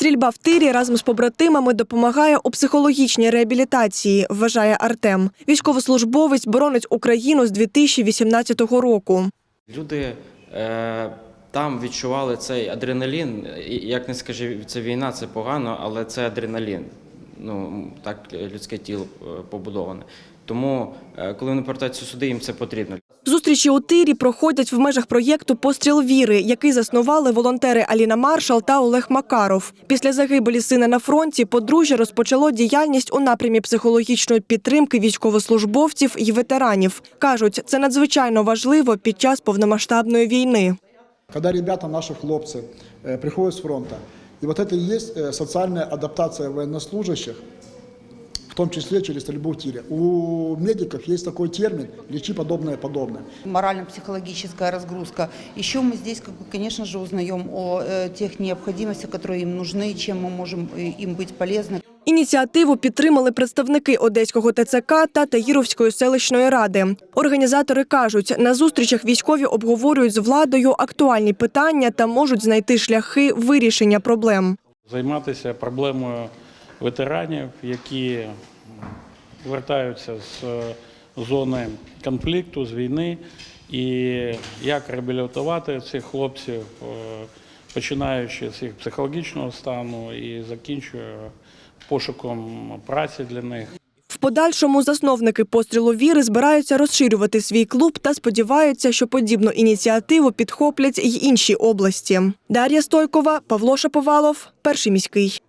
Стрільба в тирі разом з побратимами допомагає у психологічній реабілітації, вважає Артем. Військовослужбовець боронить Україну з 2018 року. Люди е, там відчували цей адреналін. Як не скажи, це війна, це погано, але це адреналін. Ну так людське тіло е, побудоване. Тому, е, коли вони повертаються сюди, їм це потрібно. Зустрічі у тирі проходять в межах проєкту Постріл віри, який заснували волонтери Аліна Маршал та Олег Макаров. Після загибелі сина на фронті подружжя розпочало діяльність у напрямі психологічної підтримки військовослужбовців і ветеранів. кажуть, це надзвичайно важливо під час повномасштабної війни. Когда ребята, наши хлопцы, э, приходят с фронта, и вот это и есть э, социальная адаптация военнослужащих, в том числе через стрельбу в тире. У медиков есть такой термин «лечи подобное подобное». морально-психологическая разгрузка. Еще мы здесь, как бы, конечно же, узнаем о э, тех необходимостях, которые им нужны, чем мы можем э, им быть полезны. Ініціативу підтримали представники Одеського ТЦК та Таїровської селищної ради. Організатори кажуть, на зустрічах військові обговорюють з владою актуальні питання та можуть знайти шляхи вирішення проблем. займатися проблемою ветеранів, які вертаються з е, зони конфлікту, з війни, і як реабілітувати цих хлопців, е, починаючи з їх психологічного стану і закінчуючи пошуком праці для них. В подальшому засновники пострілу віри збираються розширювати свій клуб та сподіваються, що подібну ініціативу підхоплять й інші області. Дар'я Стойкова, Павло Шаповалов, перший міський.